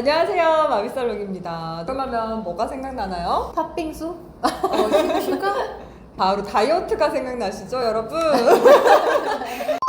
안녕하세요 마비살롱입니다 그러면 뭐가 생각나나요? 팥빙수? 어, 슈가? 바로 다이어트가 생각나시죠 여러분?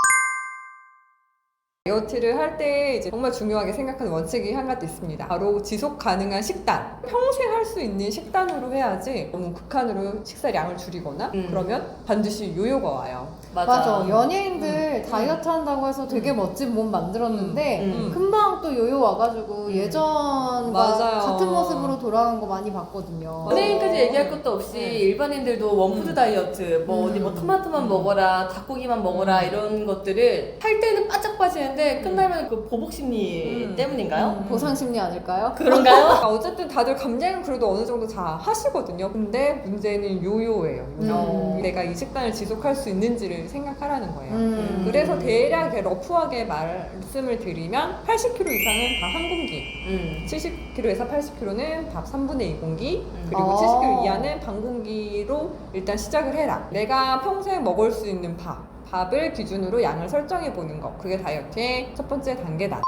다이어트를 할 때 이제 정말 중요하게 생각하는 원칙이 한 가지 있습니다. 바로 지속 가능한 식단. 평생 할 수 있는 식단으로 해야지 너무 극한으로 식사량을 줄이거나 음. 그러면 반드시 요요가 와요. 맞아. 연예인들 다이어트 한다고 해서 되게 멋진 몸 만들었는데 음. 금방 또 요요 와가지고 예전과 맞아요. 같은 모습으로 돌아간 거 많이 봤거든요. 연예인까지 얘기할 것도 없이 네. 일반인들도 원푸드 다이어트, 뭐 음. 어디 뭐 토마토만 음. 먹어라, 닭고기만 먹어라 이런 것들을 할 때는 바짝 빠지는데 끝나면 그 보복 심리 음. 때문인가요? 음. 보상 심리 아닐까요? 그런가요? 그러니까 어쨌든 다들 감량은 그래도 어느 정도 다 하시거든요. 근데 문제는 요요예요. 요요. 음. 내가 이 식단을 지속할 수 있는지를 생각하라는 거예요. 음. 그래서 대략 러프하게 말씀을 드리면 80kg 이상은 밥 한 공기, 음. 70kg에서 80kg는 밥 3분의 2 공기, 그리고 아. 70kg 이하는 반 공기로 일단 시작을 해라. 내가 평생 먹을 수 있는 밥, 밥을 기준으로 양을 설정해 보는 거. 그게 다이어트의 첫 번째 단계다.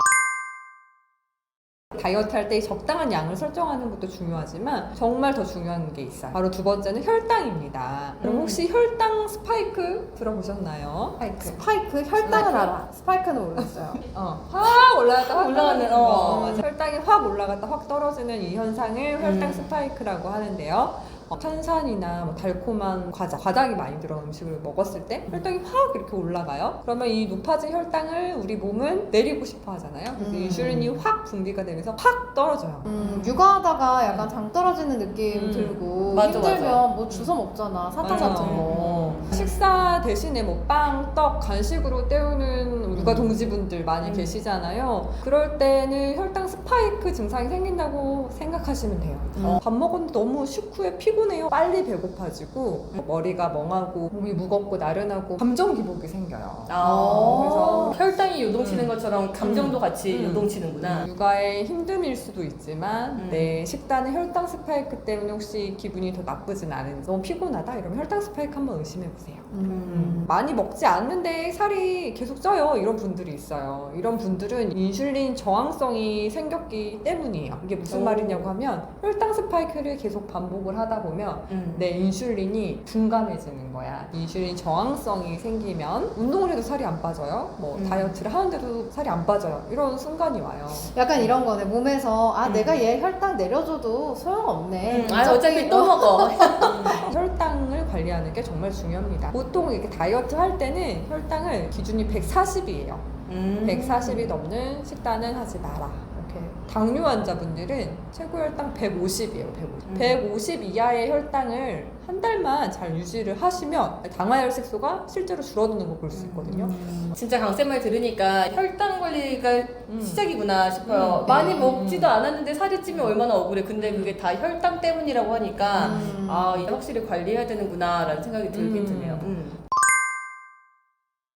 다이어트 할 때 적당한 양을 설정하는 것도 중요하지만 정말 더 중요한 게 있어요. 바로 두 번째는 혈당입니다. 그럼 음. 혹시 혈당 스파이크 들어보셨나요? 스파이크. 스파이크 혈당은 스파이크? 알아. 스파이크는 모르겠어요. 어, 확 올라갔다 확 올라가는, 어. 거. 맞아. 혈당이 확 올라갔다 확 떨어지는 이 현상을 혈당 음. 스파이크라고 하는데요. 어, 탄산이나 뭐 달콤한 과자, 과당이 많이 들어간 음식을 먹었을 때 혈당이 확 이렇게 올라가요. 그러면 이 높아진 혈당을 우리 몸은 내리고 싶어 하잖아요. 그래서 음. 인슐린이 확 분비가 되면서 확 떨어져요. 음, 육아하다가 약간 장 떨어지는 느낌 음. 들고 맞아, 힘들면 맞아. 뭐 주워 먹잖아. 사탕 맞아. 같은 거. 어. 식사 대신에 뭐 빵, 떡, 간식으로 때우는 육아 음. 동지분들 많이 음. 계시잖아요. 그럴 때는 혈당 스파이크 증상이 생긴다고 생각하시면 돼요. 음. 밥 먹었는데 너무 식후에 피곤해요. 빨리 배고파지고 음. 머리가 멍하고 몸이 무겁고 나른하고 감정 기복이 생겨요. 아, 그래서- 혈당이 요동치는 음. 것처럼 감정도 같이 음. 요동치는구나. 육아의 힘듦일 수도 있지만 음. 내 식단의 혈당 스파이크 때문에 혹시 기분이 더 나쁘진 않은지 너무 피곤하다 이러면 혈당 스파이크 한번 의심해 보세요. 음. 많이 먹지 않는데 살이 계속 쪄요 이런 분들이 있어요 이런 분들은 인슐린 저항성이 생겼기 때문이에요 이게 무슨 오. 말이냐고 하면 혈당 스파이크를 계속 반복을 하다 보면 음. 내 인슐린이 둔감해지는 거야 인슐린 저항성이 생기면 운동을 해도 살이 안 빠져요 뭐 음. 다이어트를 하는데도 살이 안 빠져요 이런 순간이 와요 약간 이런 거네. 몸에서 아 음. 내가 얘 혈당 내려줘도 소용없네. 음. 아, 어차피 또 먹어. 혈당을 관리하는 게 정말 중요 합니다 보통 이렇게 다이어트 할 때는 혈당을 기준이 140이에요 음. 140이 넘는 식단은 하지 마라. 이렇게 당뇨 환자분들은 최고 혈당 150이에요. 150. 음. 150 이하의 혈당을 한 달만 잘 유지를 하시면 당화혈색소가 실제로 줄어드는 걸 볼 수 있거든요. 음. 진짜 강쌤 말 들으니까 혈당 관리가 음. 시작이구나 싶어요. 음. 많이 음. 먹지도 않았는데 살이 찌면 얼마나 억울해. 근데 그게 다 혈당 때문이라고 하니까 음. 아 확실히 관리해야 되는구나라는 생각이 들긴 음. 드네요. 음.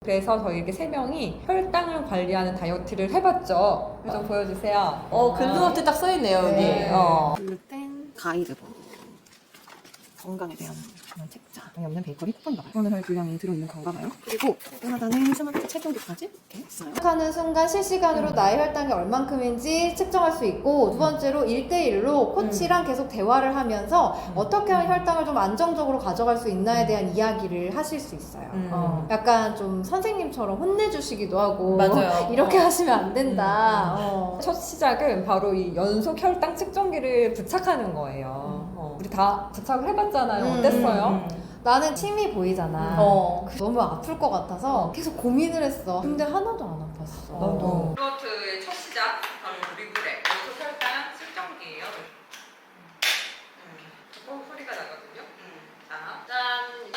그래서 저희 이렇게 세 명이 혈당을 관리하는 다이어트를 해봤죠. 좀 보여주세요. 어 글루어트 딱 써있네요 여기. 네. 어. 글루텐 가이드북 건강에 대한 그런 책자 양이 없는 베이커리 쿠폰인가 봐요 오늘 분량이 들어있는 건가 봐요 그리고 하나는 스마트 체크기까지 이렇게 있어요 하는 순간 실시간으로 나의 혈당이 얼만큼인지 측정할 수 있고 두 번째로 1대1로 코치랑 계속 대화를 하면서 어떻게 하면 혈당을 좀 안정적으로 가져갈 수 있나에 대한 이야기를 하실 수 있어요. 음. 어, 약간 좀 선생님처럼 혼내주시기도 하고 맞아요. 이렇게 하시면 안 된다. 어. 첫 시작은 바로 이 연속 혈당 측정기를 부착하는 거예요. 어, 우리 다 부착을 해봤잖아요. 음. 어땠어요? 음. 나는 침이 보이잖아. 어. 그 너무 아플 것 같아서 계속 고민을 했어. 근데 하나도 안 아팠어. 나도. 플로트의 첫 시작 바로 리그레 연속 혈당 측정기예요. 어 소리가 나거든요. 자, 짠.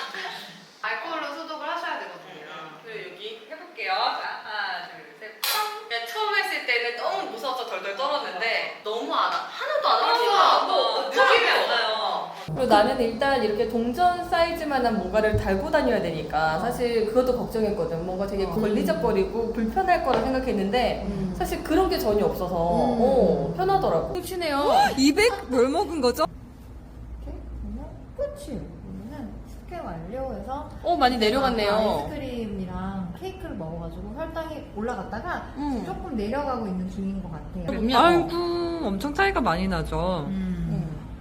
알코올로 소독을 하셔야 되거든요. 그리고 여기 해볼게요. 자, 하나, 둘, 셋. 그냥 처음 했을 때는 너무 무서워서 덜덜 떨었는데 너무 안 아- 하나도 안 하나도 아프니까 안 뭐 아파. 느낌이 안 나요. 그리고 나는 일단 이렇게 동전 사이즈만한 뭔가를 달고 다녀야 되니까 사실 그것도 걱정했거든. 뭔가 되게 어. 걸리적거리고 불편할 거라 생각했는데 음. 사실 그런 게 전혀 없어서 음. 어, 편하더라고. 끝이네요. 200뭘 먹은 거죠? 이렇게 보면 끝이에요. 그러면은 스캔 완료해서 어 많이 아, 내려갔네요. 아이스크림이랑 케이크를 먹어가지고 혈당이 올라갔다가 음. 조금 내려가고 있는 중인 것 같아요. 아이고 엄청 차이가 많이 나죠. 음.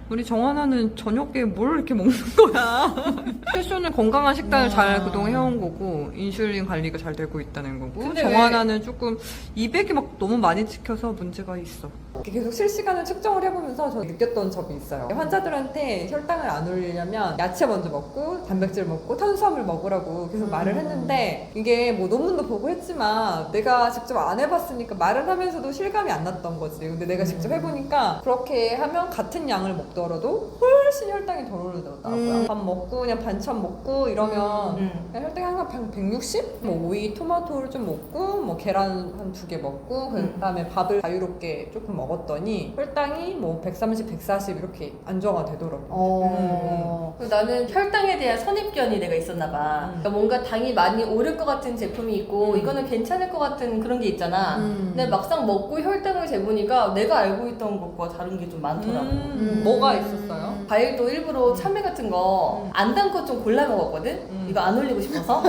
우리 정하나는 저녁에 뭘 이렇게 먹는 거야? 패션은 건강한 식단을 잘 그동안 해온 거고 인슐린 관리가 잘 되고 있다는 거고 근데 정하나는 조금 200이 막 너무 많이 찍혀서 문제가 있어. 계속 실시간을 측정을 해보면서 저 느꼈던 점이 있어요. 환자들한테 혈당을 안 올리려면 야채 먼저 먹고 단백질 먹고 탄수화물 먹으라고 계속 말을 했는데 이게 뭐 논문도 보고 했지만 내가 직접 안 해봤으니까 말을 하면서도 실감이 안 났던 거지. 근데 내가 직접 해보니까 그렇게 하면 같은 양을 먹더라도 훨씬 혈당이 덜 오르더라고요. 음. 밥 먹고 그냥 반찬 먹고 이러면 음. 그냥 혈당이 항상 160? 뭐 오이, 토마토를 좀 먹고 뭐 계란 한 두 개 먹고 그 다음에 밥을 자유롭게 조금 먹 었더니 혈당이 뭐 130, 140 이렇게 안정화 되더라고요. 어. 그리고 나는 혈당에 대한 선입견이 내가 있었나 봐. 음. 그러니까 뭔가 당이 많이 오를 것 같은 제품이 있고 음. 이거는 괜찮을 것 같은 그런 게 있잖아. 음. 근데 막상 먹고 혈당을 재보니까 내가 알고 있던 것과 다른 게 좀 많더라고. 음, 뭐가 있었어요? 과일도 일부러 참외 같은 거 안 담고 좀 골라 먹었거든? 음. 이거 안 올리고 싶어서.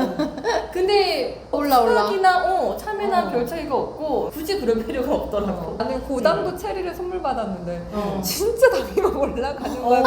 근데 올라, 올라. 수박이나 어, 참외나 어. 별 차이가 없고 굳이 그럴 필요가 없더라고. 나는 고당도 체리를 선물 받았는데 어. 진짜 당이 막 올라가는 어. 거야.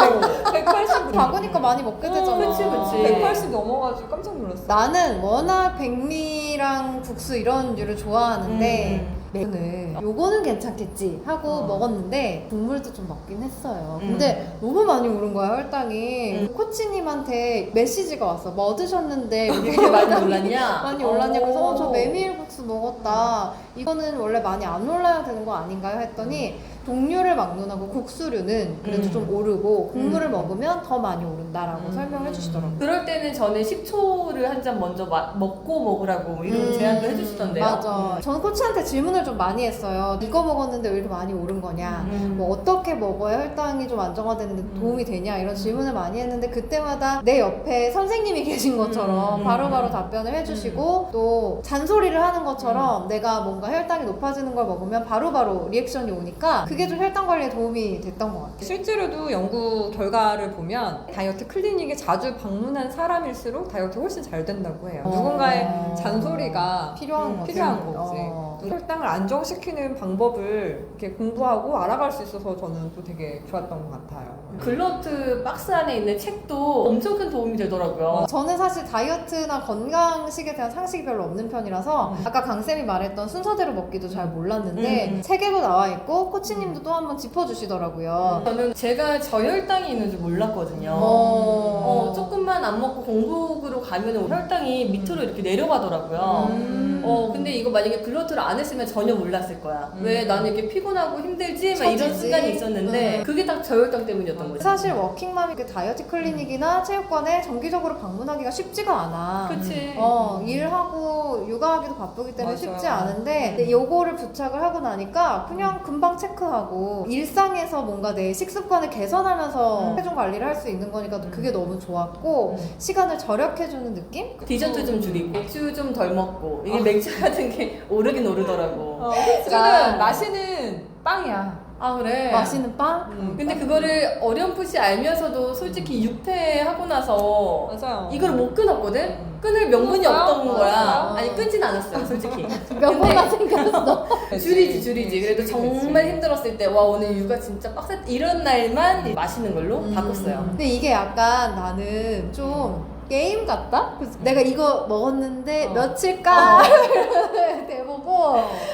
180. 작으니까 많이 먹게 되잖아. 그치, 그치. 180 넘어가지고 깜짝 놀랐어. 나는 워낙 백미랑 국수 이런 류를 좋아하는데 음. 매운을 요거는 괜찮겠지 하고 어. 먹었는데 국물도 좀 먹긴 했어요. 음. 근데 너무 많이 오른 거야 혈당이. 음. 코치님한테 메시지가 왔어. 뭐 드셨는데 이렇게 많이 올랐냐? 많이 올랐냐 그래서 어, 저 오. 메밀국수 먹었다. 이거는 원래 많이 안 올라야 되는 거 아닌가요? 했더니 동류를 막론하고 국수류는 그래도 음. 좀 오르고 국물을 음. 먹으면 더 많이 오른다라고 음. 설명해 주시더라고요. 그럴 때는 저는 식초를 한 잔 먼저 마- 먹고 먹으라고 이런 음, 제안도 해주시던데요. 맞아. 저는 코치한테 질문을 좀 많이 했어요. 이거 먹었는데 왜 이렇게 많이 오른 거냐? 음. 뭐 어떻게 먹어야 혈당이 좀 안정화되는데 음. 도움이 되냐 이런 질문을 많이 했는데 그때마다 내 옆에 선생님이 계신 것처럼 음. 바로바로 음. 답변을 해주시고 또 잔소리를 하는 것처럼 내가 뭔가 혈당이 높아지는 걸 먹으면 바로바로 리액션이 오니까 그게 좀 혈당 관리에 도움이 됐던 것 같아요. 실제로도 연구 결과를 보면 다이어트 클리닉에 자주 방문한 사람일수록 다이어트 훨씬 잘 된다고 해요. 어. 누군가의 잔소리가 필요한 음, 거지. 필요한 거지. 어. 혈당을 안정시키는 방법을 이렇게 공부하고 알아갈 수 있어서 저는 또 되게 좋았던 것 같아요. 글러트 박스 안에 있는 책도 엄청 큰 도움이 되더라고요. 어, 저는 사실 다이어트나 건강식에 대한 상식이 별로 없는 편이라서 아까 강쌤이 말했던 순서대로 먹기도 잘 몰랐는데 음, 음. 책에도 나와 있고 코치님도 또 한번 짚어주시더라고요. 저는 제가 저혈당이 있는 줄 몰랐거든요. 어. 어, 조금만 안 먹고 공복으로 가면 혈당이 밑으로 이렇게 내려가더라고요. 음. 어, 근데 이거 만약에 글러트를 안 했으면 전혀 몰랐을 거야. 음. 왜 나는 이렇게 피곤하고 힘들지? 막 이런 처지지. 순간이 있었는데, 음. 그게 다 저혈당 때문이었던 거지. 사실 워킹맘이 그 다이어트 클리닉이나 체육관에 정기적으로 방문하기가 쉽지가 않아. 그치. 어, 일하고 육아하기도 바쁘기 때문에 맞아. 쉽지 않은데 근데 요거를 부착을 하고 나니까 그냥 금방 체크하고 일상에서 뭔가 내 식습관을 개선하면서 음. 체중 관리를 할 수 있는 거니까 그게 너무 좋았고 음. 시간을 절약해주는 느낌? 디저트 좀 줄이고, 맥주 좀 덜 먹고, 이게 맥주 같은 게 오르긴 오르 더라고. 어, 그러니까. 술은 마시는 빵이야. 아, 그래? 맛있는 빵? 음. 근데 그거를 어렴풋이 알면서도 솔직히 육퇴하고 나서 맞아요. 이걸 못 끊었거든? 음. 끊을 명분이 끊었어요? 없던 거야. 끊었어요? 아니, 끊진 않았어요, 솔직히. 몇 번만 생겼어. 줄이지, 줄이지. 그래도 정말 힘들었을 때, 와, 오늘 육아 진짜 빡셌다. 이런 날만 마시는 걸로 음. 바꿨어요. 근데 이게 약간 나는 좀 게임 같다? 그래서 내가 이거 먹었는데 어. 며칠까 대보고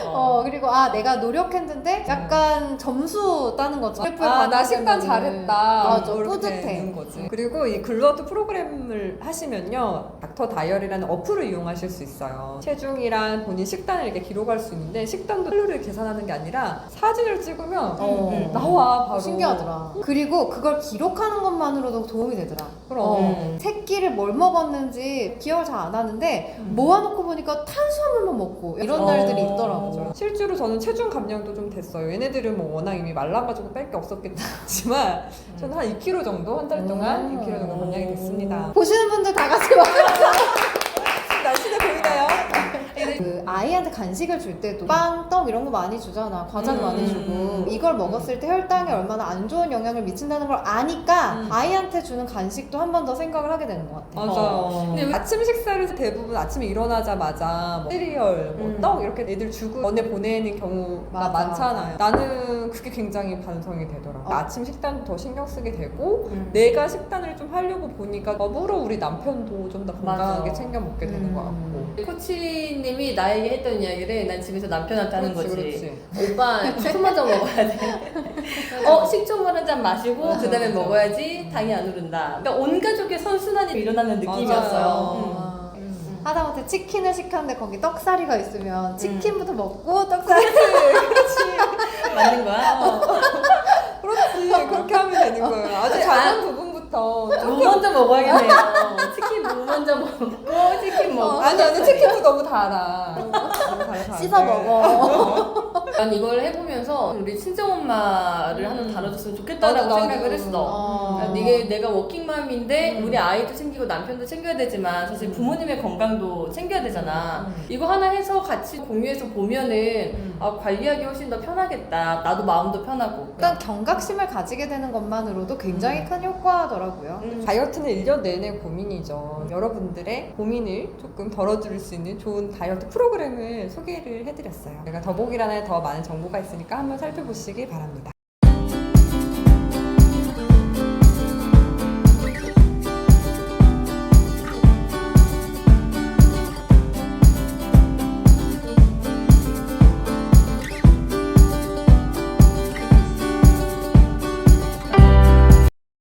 어 그리고 아 내가 노력했는데 약간 점수 따는 것처럼 아, 나 식단 잘했다. 맞아 이렇게 뿌듯해 거지. 그리고 이 글러드 프로그램을 하시면요. 닥터 다이어리라는 어플을 이용하실 수 있어요. 체중이랑 본인 식단을 이렇게 기록할 수 있는데 식단도 칼로리를 계산하는 게 아니라 사진을 찍으면 어. 음. 나와 바로. 신기하더라 그리고 그걸 기록하는 것만으로도 도움이 되더라 그럼. 어, 새끼를 뭘 먹었는지 기억을 잘 안 하는데 음. 모아놓고 보니까 탄수화물만 먹고 이런 어. 날들이 있더라고 실제로 저는 체중 감량도 좀 됐어요. 얘네들은 뭐 워낙 이미 말라가지고 뺄 게 없었겠지만 저는 한 2kg 정도 한 달 동안 음. 2kg 정도 감량이 됐습니다. 보시는 분들 다 같이 와 보이나요? 그 아이한테 간식을 줄 때도 빵, 떡 이런 거 많이 주잖아. 과자도 음. 많이 주고. 이걸 먹었을 때 혈당에 얼마나 안 좋은 영향을 미친다는 걸 아니까 음. 아이한테 주는 간식도 한 번 더 생각을 하게 되는 것 같아. 맞아요. 근데 왜- 아침 식사를 대부분 아침에 일어나자마자 뭐 시리얼, 뭐 음. 떡 이렇게 애들 주고 전에 보내는 경우가 맞아, 많잖아요. 나는 그게 굉장히 반성이 되더라고. 어. 아침 식단도 더 신경 쓰게 되고 음. 내가 식단을 좀 하려고 보니까 더불어 우리 남편도 좀 더 건강하게 맞아. 챙겨 먹게 되는 음. 것 같고. 코치님이 나 에게 했던 이야기를 난 집에서 남편한테 하는 그렇지, 거지. 그렇지. 오빠 술 먼저 먹어야 돼. 어 식초 물 한 잔 마시고 맞아, 그 다음에 맞아. 먹어야지 당이 안 오른다. 그러니까 온 가족의 선순환이 일어나는 느낌이었어요. 맞아요. 음. 음. 하다못해 치킨을 시켰는데 거기 떡사리가 있으면 치킨부터 먹고 떡사리 맞는 거야? 그렇지. 그렇게 하면 되는 거예요. 아주 작은 부분부터. 무 먼저 먹어야겠네요. 먼저 먹고 치킨 먹고. 아니, 아니, 치킨도 너무 달아. 너무 달아, 달아. 씻어 먹어. 난 이걸 해보면서 우리 친정엄마를 하나 음. 다뤄줬으면 좋겠다라고 나도, 나도. 생각을 했어. 어. 그러니까 이게 내가 워킹맘인데 음. 우리 아이도 챙기고 남편도 챙겨야 되지만 사실 부모님의 건강도 챙겨야 되잖아. 음. 이거 하나 해서 같이 공유해서 보면은 음. 아, 관리하기 훨씬 더 편하겠다. 나도 마음도 편하고. 일단 경각심을 가지게 되는 것만으로도 굉장히 큰 효과더라고요. 음. 다이어트는 1년 내내 고민이죠. 여러분들의 고민을 조금 덜어줄 수 있는 좋은 다이어트 프로그램을 소개를 해드렸어요. 제가 더보기란에 더 많은 정보가 있으니까 한번 살펴보시기 바랍니다.